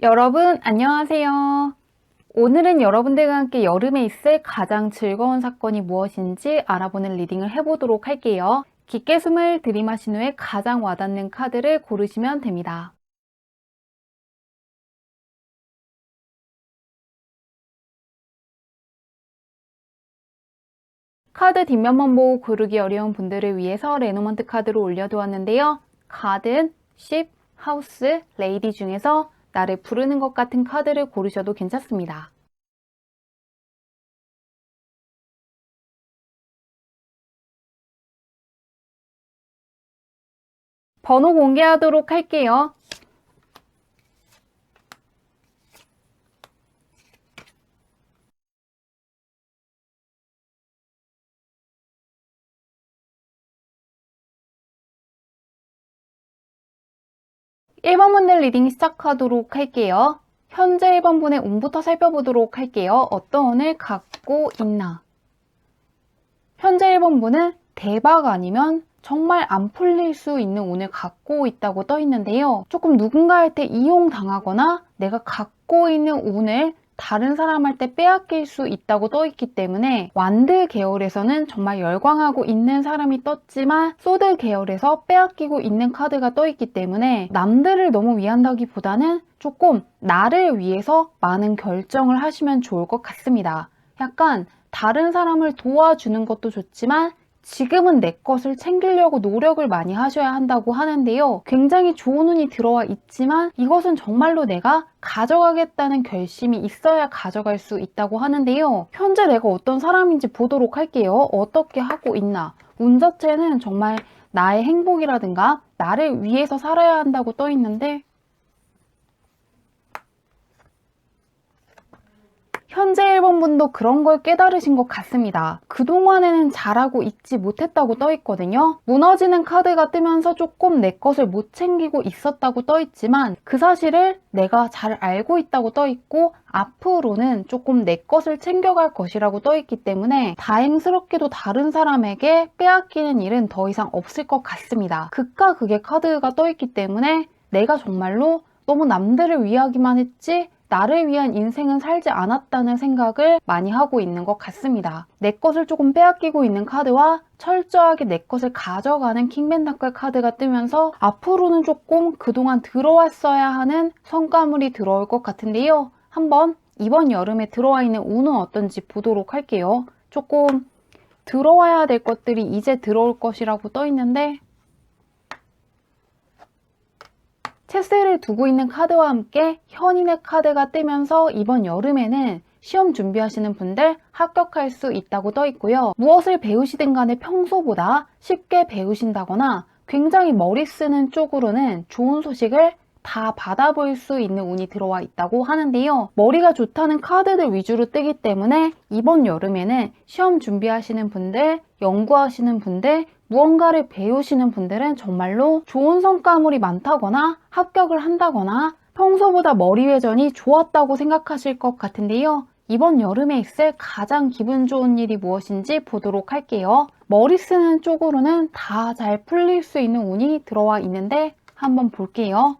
여러분, 안녕하세요. 오늘은 여러분들과 함께 여름에 있을 가장 즐거운 사건이 무엇인지 알아보는 리딩을 해보도록 할게요. 깊게 숨을 들이마신 후에 가장 와닿는 카드를 고르시면 됩니다. 카드 뒷면만 보고 고르기 어려운 분들을 위해서 레노먼트 카드로 올려두었는데요. 가든, 십, 하우스, 레이디 중에서 나를 부르는 것 같은 카드를 고르셔도 괜찮습니다. 번호 공개하도록 할게요. 일번 분들 리딩 시작하도록 할게요. 현재 1번 분의 운부터 살펴보도록 할게요. 어떤 운을 갖고 있나? 현재 1번 분은 대박 아니면 정말 안 풀릴 수 있는 운을 갖고 있다고 떠 있는데요. 조금 누군가한테 이용당하거나 내가 갖고 있는 운을 다른 사람한테 빼앗길 수 있다고 떠 있기 때문에 완드 계열에서는 정말 열광하고 있는 사람이 떴지만 소드 계열에서 빼앗기고 있는 카드가 떠 있기 때문에 남들을 너무 위한다기보다는 조금 나를 위해서 많은 결정을 하시면 좋을 것 같습니다. 약간 다른 사람을 도와주는 것도 좋지만 지금은 내 것을 챙기려고 노력을 많이 하셔야 한다고 하는데요. 굉장히 좋은 운이 들어와 있지만 이것은 정말로 내가 가져가겠다는 결심이 있어야 가져갈 수 있다고 하는데요. 현재 내가 어떤 사람인지 보도록 할게요. 어떻게 하고 있나. 운 자체는 정말 나의 행복이라든가 나를 위해서 살아야 한다고 떠 있는데 현재 1번 분도 그런 걸 깨달으신 것 같습니다. 그동안에는 잘하고 있지 못했다고 떠 있거든요. 무너지는 카드가 뜨면서 조금 내 것을 못 챙기고 있었다고 떠 있지만 그 사실을 내가 잘 알고 있다고 떠 있고 앞으로는 조금 내 것을 챙겨갈 것이라고 떠 있기 때문에 다행스럽게도 다른 사람에게 빼앗기는 일은 더 이상 없을 것 같습니다. 극과 극의 카드가 떠 있기 때문에 내가 정말로 너무 남들을 위하기만 했지 나를 위한 인생은 살지 않았다는 생각을 많이 하고 있는 것 같습니다. 내 것을 조금 빼앗기고 있는 카드와 철저하게 내 것을 가져가는 킹벤다클 카드가 뜨면서 앞으로는 조금 그동안 들어왔어야 하는 성과물이 들어올 것 같은데요. 한번 이번 여름에 들어와 있는 운은 어떤지 보도록 할게요. 조금 들어와야 될 것들이 이제 들어올 것이라고 떠 있는데 체스를 두고 있는 카드와 함께 현인의 카드가 뜨면서 이번 여름에는 시험 준비하시는 분들 합격할 수 있다고 떠 있고요. 무엇을 배우시든 간에 평소보다 쉽게 배우신다거나 굉장히 머리 쓰는 쪽으로는 좋은 소식을 다 받아볼 수 있는 운이 들어와 있다고 하는데요. 머리가 좋다는 카드들 위주로 뜨기 때문에 이번 여름에는 시험 준비하시는 분들, 연구하시는 분들, 무언가를 배우시는 분들은 정말로 좋은 성과물이 많다거나 합격을 한다거나 평소보다 머리 회전이 좋았다고 생각하실 것 같은데요. 이번 여름에 있을 가장 기분 좋은 일이 무엇인지 보도록 할게요. 머리 쓰는 쪽으로는 다 잘 풀릴 수 있는 운이 들어와 있는데 한번 볼게요.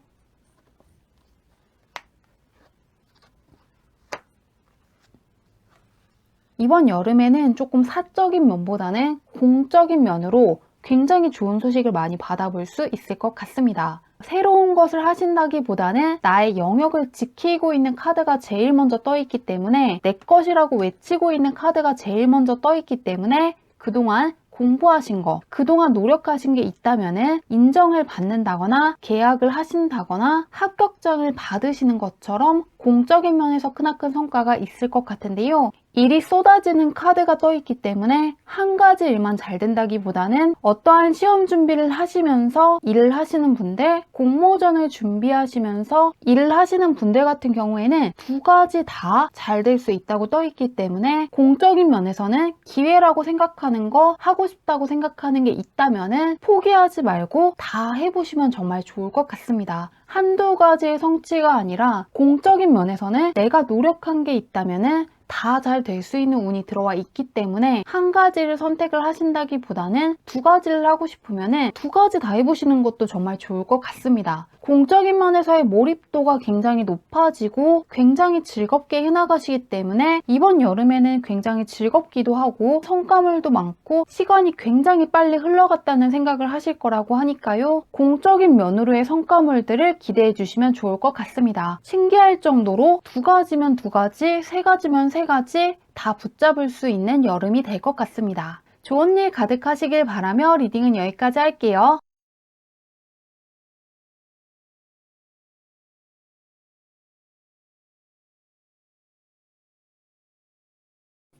이번 여름에는 조금 사적인 면보다는 공적인 면으로 굉장히 좋은 소식을 많이 받아볼 수 있을 것 같습니다. 새로운 것을 하신다기보다는 나의 영역을 지키고 있는 카드가 제일 먼저 떠 있기 때문에 내 것이라고 외치고 있는 카드가 제일 먼저 떠 있기 때문에 그동안 공부하신 거, 그동안 노력하신 게 있다면 인정을 받는다거나 계약을 하신다거나 합격장을 받으시는 것처럼 공적인 면에서 크나큰 성과가 있을 것 같은데요. 일이 쏟아지는 카드가 떠 있기 때문에 한 가지 일만 잘 된다기보다는 어떠한 시험 준비를 하시면서 일을 하시는 분들, 공모전을 준비하시면서 일을 하시는 분들 같은 경우에는 두 가지 다 잘 될 수 있다고 떠 있기 때문에 공적인 면에서는 기회라고 생각하는 거 하고 싶다고 생각하는 게 있다면은 포기하지 말고 다 해보시면 정말 좋을 것 같습니다. 한두 가지의 성취가 아니라 공적인 면에서는 내가 노력한 게 있다면은 다잘될수 있는 운이 들어와 있기 때문에 한 가지를 선택을 하신다기보다는 두 가지를 하고 싶으면 두 가지 다 해보시는 것도 정말 좋을 것 같습니다. 공적인 면에서의 몰입도가 굉장히 높아지고 굉장히 즐겁게 해나가시기 때문에 이번 여름에는 굉장히 즐겁기도 하고 성과물도 많고 시간이 굉장히 빨리 흘러갔다는 생각을 하실 거라고 하니까요. 공적인 면으로의 성과물들을 기대해 주시면 좋을 것 같습니다. 신기할 정도로 두 가지면 두 가지, 세 가지면 세 가지 다 붙잡을 수 있는 여름이 될 것 같습니다. 좋은 일 가득하시길 바라며 리딩은 여기까지 할게요.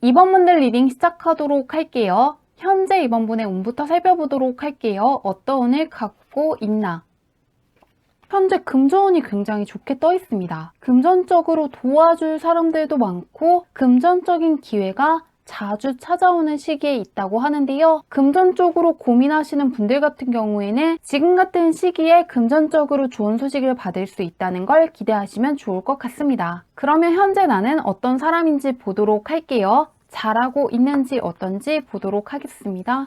이번 분들 리딩 시작하도록 할게요. 현재 이번 분의 운부터 살펴보도록 할게요. 어떤 운을 갖고 있나? 현재 금전운이 굉장히 좋게 떠 있습니다. 금전적으로 도와줄 사람들도 많고 금전적인 기회가 자주 찾아오는 시기에 있다고 하는데요. 금전적으로 고민하시는 분들 같은 경우에는 지금 같은 시기에 금전적으로 좋은 소식을 받을 수 있다는 걸 기대하시면 좋을 것 같습니다. 그러면 현재 나는 어떤 사람인지 보도록 할게요. 잘하고 있는지 어떤지 보도록 하겠습니다.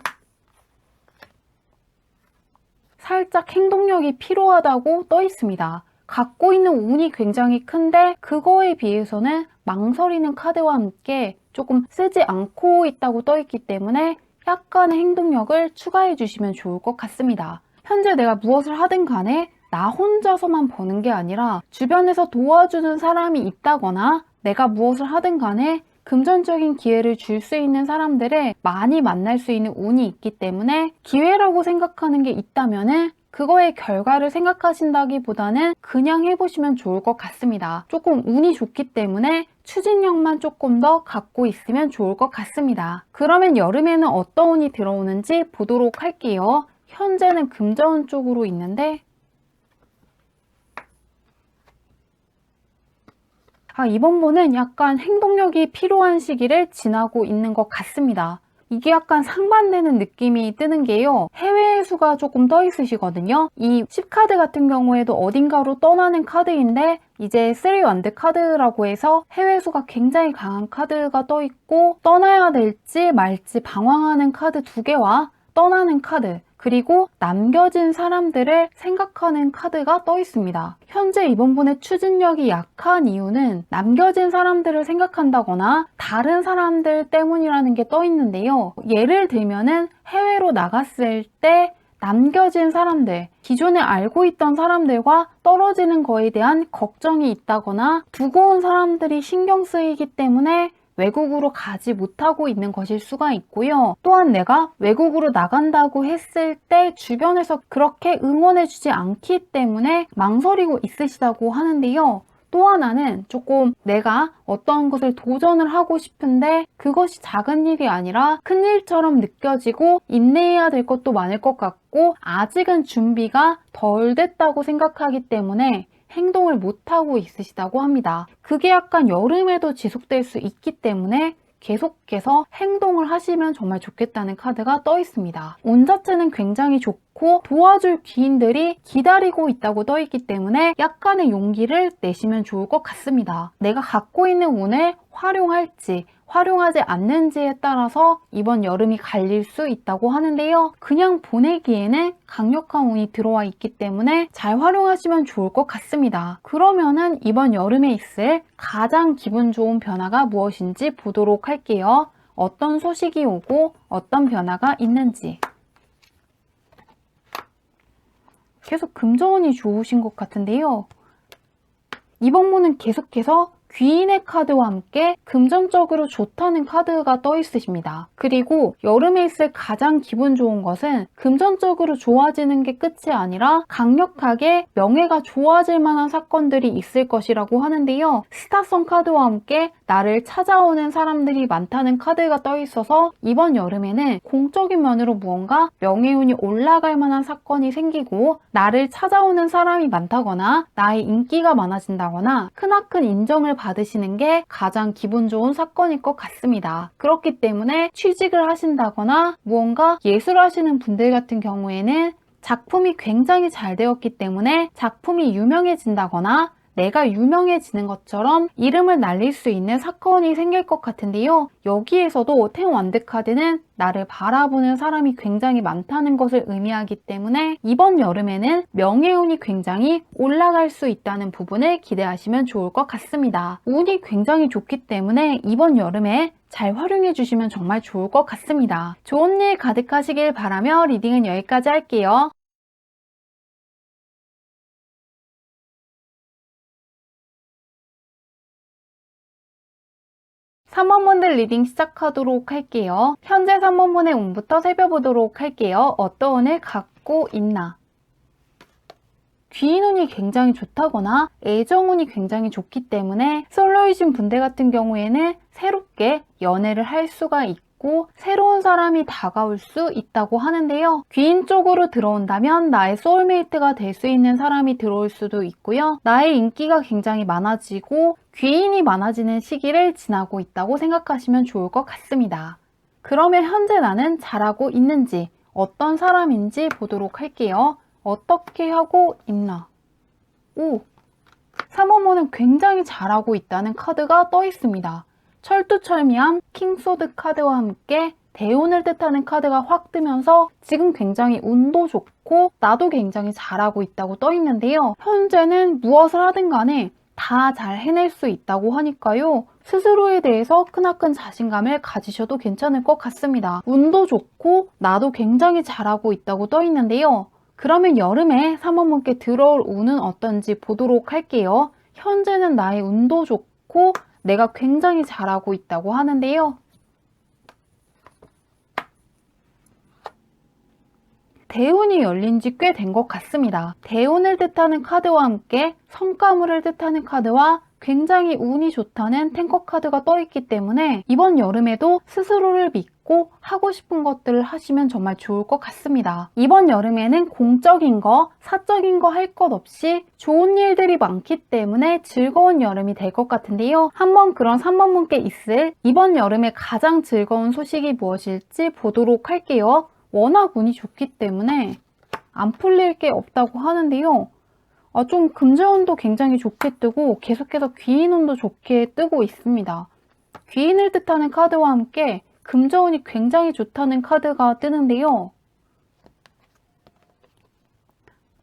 살짝 행동력이 필요하다고 떠 있습니다. 갖고 있는 운이 굉장히 큰데 그거에 비해서는 망설이는 카드와 함께 조금 쓰지 않고 있다고 떠 있기 때문에 약간의 행동력을 추가해 주시면 좋을 것 같습니다. 현재 내가 무엇을 하든 간에 나 혼자서만 버는 게 아니라 주변에서 도와주는 사람이 있다거나 내가 무엇을 하든 간에 금전적인 기회를 줄 수 있는 사람들을 많이 만날 수 있는 운이 있기 때문에 기회라고 생각하는 게 있다면은 그거의 결과를 생각하신다기보다는 그냥 해보시면 좋을 것 같습니다. 조금 운이 좋기 때문에 추진력만 조금 더 갖고 있으면 좋을 것 같습니다. 그러면 여름에는 어떤 운이 들어오는지 보도록 할게요. 현재는 금전운 쪽으로 있는데 아, 이번 분은 약간 행동력이 필요한 시기를 지나고 있는 것 같습니다. 이게 약간 상반되는 느낌이 뜨는 게요. 해외 수가 조금 떠 있으시거든요. 이 10카드 같은 경우에도 어딘가로 떠나는 카드인데 이제 3원드 카드라고 해서 해외 수가 굉장히 강한 카드가 떠 있고 떠나야 될지 말지 방황하는 카드 두 개와 떠나는 카드 그리고 남겨진 사람들을 생각하는 카드가 떠 있습니다. 현재 이번 분의 추진력이 약한 이유는 남겨진 사람들을 생각한다거나 다른 사람들 때문이라는 게 떠 있는데요. 예를 들면은 해외로 나갔을 때 남겨진 사람들, 기존에 알고 있던 사람들과 떨어지는 거에 대한 걱정이 있다거나 두고 온 사람들이 신경 쓰이기 때문에 외국으로 가지 못하고 있는 것일 수가 있고요. 또한 내가 외국으로 나간다고 했을 때 주변에서 그렇게 응원해주지 않기 때문에 망설이고 있으시다고 하는데요. 또 하나는 조금 내가 어떤 것을 도전을 하고 싶은데 그것이 작은 일이 아니라 큰 일처럼 느껴지고 인내해야 될 것도 많을 것 같고 아직은 준비가 덜 됐다고 생각하기 때문에 행동을 못하고 있으시다고 합니다. 그게 약간 여름에도 지속될 수 있기 때문에 계속해서 행동을 하시면 정말 좋겠다는 카드가 떠 있습니다. 운 자체는 굉장히 좋고 도와줄 귀인들이 기다리고 있다고 떠 있기 때문에 약간의 용기를 내시면 좋을 것 같습니다. 내가 갖고 있는 운을 활용할지 활용하지 않는지에 따라서 이번 여름이 갈릴 수 있다고 하는데요. 그냥 보내기에는 강력한 운이 들어와 있기 때문에 잘 활용하시면 좋을 것 같습니다. 그러면은 이번 여름에 있을 가장 기분 좋은 변화가 무엇인지 보도록 할게요. 어떤 소식이 오고 어떤 변화가 있는지. 계속 금전운이 좋으신 것 같은데요. 이번 분은 계속해서 귀인의 카드와 함께 금전적으로 좋다는 카드가 떠 있으십니다. 그리고 여름에 있을 가장 기분 좋은 것은 금전적으로 좋아지는 게 끝이 아니라 강력하게 명예가 좋아질 만한 사건들이 있을 것이라고 하는데요. 스타성 카드와 함께 나를 찾아오는 사람들이 많다는 카드가 떠 있어서 이번 여름에는 공적인 면으로 무언가 명예운이 올라갈 만한 사건이 생기고 나를 찾아오는 사람이 많다거나 나의 인기가 많아진다거나 크나큰 인정을 받으시는 게 가장 기분 좋은 사건일 것 같습니다. 그렇기 때문에 취직을 하신다거나 무언가 예술하시는 분들 같은 경우에는 작품이 굉장히 잘 되었기 때문에 작품이 유명해진다거나 내가 유명해지는 것처럼 이름을 날릴 수 있는 사건이 생길 것 같은데요. 여기에서도 텐완드 카드는 나를 바라보는 사람이 굉장히 많다는 것을 의미하기 때문에 이번 여름에는 명예운이 굉장히 올라갈 수 있다는 부분을 기대하시면 좋을 것 같습니다. 운이 굉장히 좋기 때문에 이번 여름에 잘 활용해 주시면 정말 좋을 것 같습니다. 좋은 일 가득하시길 바라며 리딩은 여기까지 할게요. 3번분들 리딩 시작하도록 할게요. 현재 3번분의 운부터 살펴보도록 할게요. 어떤 운을 갖고 있나? 귀인운이 굉장히 좋다거나 애정운이 굉장히 좋기 때문에 솔로이신 분들 같은 경우에는 새롭게 연애를 할 수가 있고 새로운 사람이 다가올 수 있다고 하는데요. 귀인 쪽으로 들어온다면 나의 소울메이트가 될 수 있는 사람이 들어올 수도 있고요. 나의 인기가 굉장히 많아지고 귀인이 많아지는 시기를 지나고 있다고 생각하시면 좋을 것 같습니다. 그러면 현재 나는 잘하고 있는지 어떤 사람인지 보도록 할게요. 어떻게 하고 있나? 오! 3번모는 굉장히 잘하고 있다는 카드가 떠 있습니다. 철두철미한 킹소드 카드와 함께 대운을 뜻하는 카드가 확 뜨면서 지금 굉장히 운도 좋고 나도 굉장히 잘하고 있다고 떠 있는데요. 현재는 무엇을 하든 간에 다 잘 해낼 수 있다고 하니까요. 스스로에 대해서 크나큰 자신감을 가지셔도 괜찮을 것 같습니다. 운도 좋고 나도 굉장히 잘하고 있다고 떠 있는데요. 그러면 여름에 3원분께 들어올 운은 어떤지 보도록 할게요. 현재는 나의 운도 좋고 내가 굉장히 잘하고 있다고 하는데요. 대운이 열린 지 꽤 된 것 같습니다. 대운을 뜻하는 카드와 함께 성가물을 뜻하는 카드와 굉장히 운이 좋다는 탱커 카드가 떠있기 때문에 이번 여름에도 스스로를 믿고 하고 싶은 것들을 하시면 정말 좋을 것 같습니다. 이번 여름에는 공적인 거, 사적인 거 할 것 없이 좋은 일들이 많기 때문에 즐거운 여름이 될 것 같은데요. 한번 그런 3번 분께 있을 이번 여름에 가장 즐거운 소식이 무엇일지 보도록 할게요. 워낙 운이 좋기 때문에 안 풀릴 게 없다고 하는데요. 아, 좀 금전운도 굉장히 좋게 뜨고 계속해서 귀인운도 좋게 뜨고 있습니다. 귀인을 뜻하는 카드와 함께 금전운이 굉장히 좋다는 카드가 뜨는데요.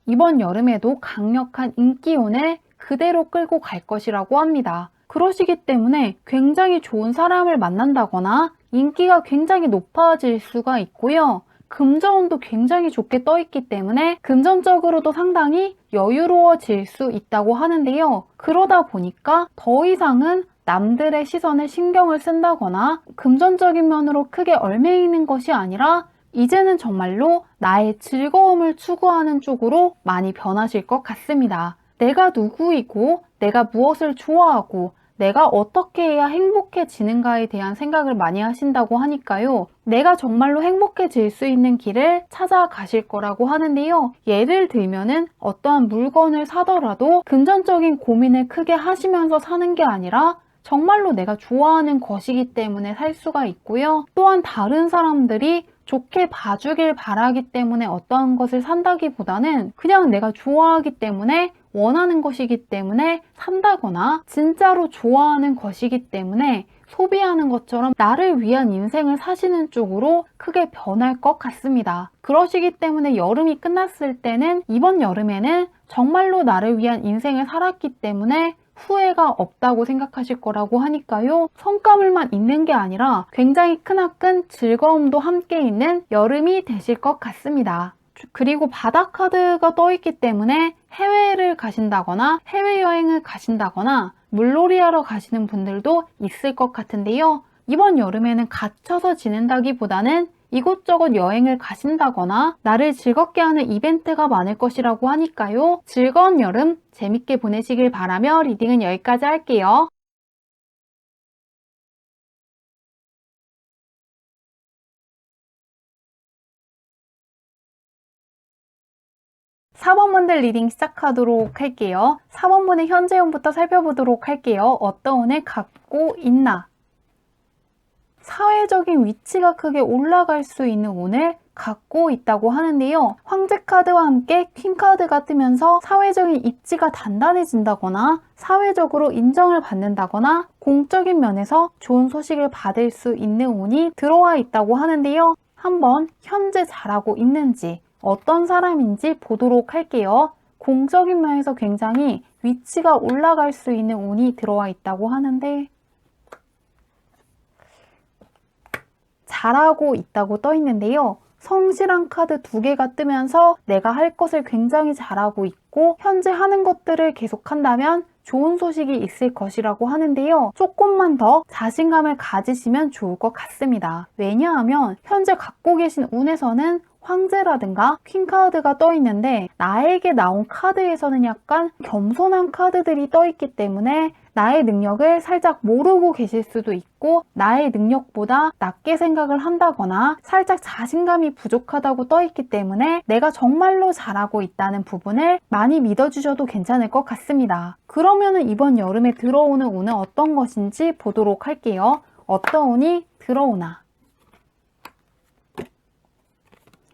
이번 여름에도 강력한 인기운을 그대로 끌고 갈 것이라고 합니다. 그러시기 때문에 굉장히 좋은 사람을 만난다거나 인기가 굉장히 높아질 수가 있고요. 금전운도 굉장히 좋게 떠 있기 때문에 금전적으로도 상당히 여유로워질 수 있다고 하는데요. 그러다 보니까 더 이상은 남들의 시선에 신경을 쓴다거나 금전적인 면으로 크게 얽매이는 것이 아니라 이제는 정말로 나의 즐거움을 추구하는 쪽으로 많이 변하실 것 같습니다. 내가 누구이고 내가 무엇을 좋아하고 내가 어떻게 해야 행복해지는가에 대한 생각을 많이 하신다고 하니까요. 내가 정말로 행복해질 수 있는 길을 찾아가실 거라고 하는데요. 예를 들면은 어떠한 물건을 사더라도 금전적인 고민을 크게 하시면서 사는 게 아니라 정말로 내가 좋아하는 것이기 때문에 살 수가 있고요. 또한 다른 사람들이 좋게 봐주길 바라기 때문에 어떠한 것을 산다기보다는 그냥 내가 좋아하기 때문에 원하는 것이기 때문에 산다거나 진짜로 좋아하는 것이기 때문에 소비하는 것처럼 나를 위한 인생을 사시는 쪽으로 크게 변할 것 같습니다. 그러시기 때문에 여름이 끝났을 때는 이번 여름에는 정말로 나를 위한 인생을 살았기 때문에 후회가 없다고 생각하실 거라고 하니까요. 성과물만 있는 게 아니라 굉장히 크나큰 즐거움도 함께 있는 여름이 되실 것 같습니다. 그리고 바다 카드가 떠 있기 때문에 해외를 가신다거나 해외여행을 가신다거나 물놀이 하러 가시는 분들도 있을 것 같은데요. 이번 여름에는 갇혀서 지낸다기보다는 이곳저곳 여행을 가신다거나 나를 즐겁게 하는 이벤트가 많을 것이라고 하니까요. 즐거운 여름 재밌게 보내시길 바라며 리딩은 여기까지 할게요. 4번분들 리딩 시작하도록 할게요. 4번분의 현재운부터 살펴보도록 할게요. 어떤 운을 갖고 있나? 사회적인 위치가 크게 올라갈 수 있는 운을 갖고 있다고 하는데요. 황제 카드와 함께 퀸 카드가 뜨면서 사회적인 입지가 단단해진다거나 사회적으로 인정을 받는다거나 공적인 면에서 좋은 소식을 받을 수 있는 운이 들어와 있다고 하는데요. 한번 현재 잘하고 있는지 어떤 사람인지 보도록 할게요. 공적인 면에서 굉장히 위치가 올라갈 수 있는 운이 들어와 있다고 하는데 잘하고 있다고 떠 있는데요. 성실한 카드 두 개가 뜨면서 내가 할 것을 굉장히 잘하고 있고 현재 하는 것들을 계속한다면 좋은 소식이 있을 것이라고 하는데요. 조금만 더 자신감을 가지시면 좋을 것 같습니다. 왜냐하면 현재 갖고 계신 운에서는 황제라든가 퀸 카드가 떠 있는데 나에게 나온 카드에서는 약간 겸손한 카드들이 떠 있기 때문에 나의 능력을 살짝 모르고 계실 수도 있고 나의 능력보다 낮게 생각을 한다거나 살짝 자신감이 부족하다고 떠 있기 때문에 내가 정말로 잘하고 있다는 부분을 많이 믿어주셔도 괜찮을 것 같습니다. 그러면은 이번 여름에 들어오는 운은 어떤 것인지 보도록 할게요. 운이 들어오나.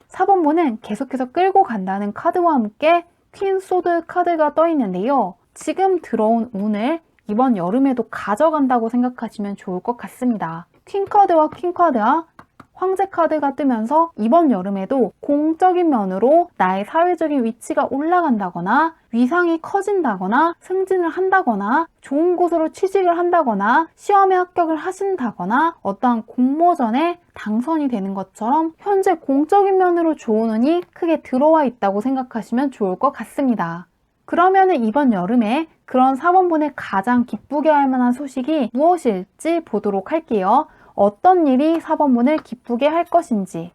4번분은 계속해서 끌고 간다는 카드와 함께 퀸 소드 카드가 떠 있는데요. 지금 들어온 운을 이번 여름에도 가져간다고 생각하시면 좋을 것 같습니다. 퀸 카드와 퀸 카드와 황제 카드가 뜨면서 이번 여름에도 공적인 면으로 나의 사회적인 위치가 올라간다거나 위상이 커진다거나 승진을 한다거나 좋은 곳으로 취직을 한다거나 시험에 합격을 하신다거나 어떠한 공모전에 당선이 되는 것처럼 현재 공적인 면으로 좋은 운이 크게 들어와 있다고 생각하시면 좋을 것 같습니다. 그러면은 이번 여름에 그런 사번분에 가장 기쁘게 할 만한 소식이 무엇일지 보도록 할게요. 어떤 일이 사번분을 기쁘게 할 것인지.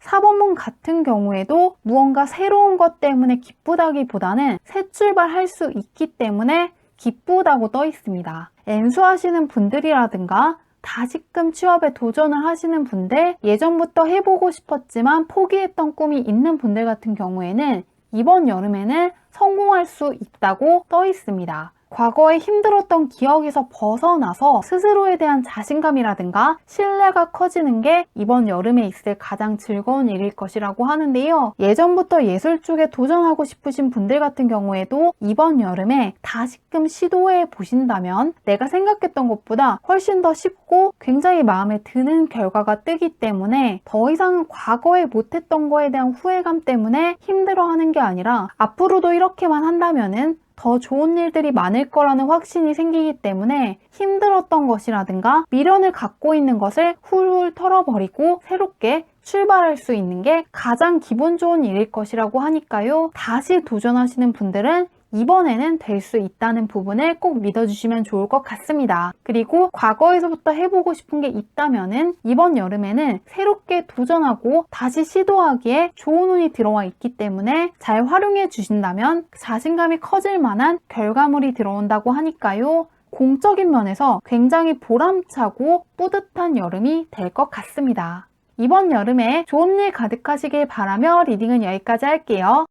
사번문 같은 경우에도 무언가 새로운 것 때문에 기쁘다기보다는 새 출발할 수 있기 때문에 기쁘다고 떠 있습니다. 엔수하시는 분들이라든가 다시금 취업에 도전을 하시는 분들, 예전부터 해보고 싶었지만 포기했던 꿈이 있는 분들 같은 경우에는 이번 여름에는 성공할 수 있다고 떠 있습니다. 과거에 힘들었던 기억에서 벗어나서 스스로에 대한 자신감이라든가 신뢰가 커지는 게 이번 여름에 있을 가장 즐거운 일일 것이라고 하는데요. 예전부터 예술 쪽에 도전하고 싶으신 분들 같은 경우에도 이번 여름에 다시금 시도해 보신다면 내가 생각했던 것보다 훨씬 더 쉽고 굉장히 마음에 드는 결과가 뜨기 때문에 더 이상은 과거에 못했던 거에 대한 후회감 때문에 힘들어하는 게 아니라 앞으로도 이렇게만 한다면은 더 좋은 일들이 많을 거라는 확신이 생기기 때문에 힘들었던 것이라든가 미련을 갖고 있는 것을 훌훌 털어버리고 새롭게 출발할 수 있는 게 가장 기분 좋은 일일 것이라고 하니까요. 다시 도전하시는 분들은 이번에는 될 수 있다는 부분을 꼭 믿어주시면 좋을 것 같습니다. 그리고 과거에서부터 해보고 싶은 게 있다면은 이번 여름에는 새롭게 도전하고 다시 시도하기에 좋은 운이 들어와 있기 때문에 잘 활용해 주신다면 자신감이 커질 만한 결과물이 들어온다고 하니까요. 공적인 면에서 굉장히 보람차고 뿌듯한 여름이 될 것 같습니다. 이번 여름에 좋은 일 가득하시길 바라며 리딩은 여기까지 할게요.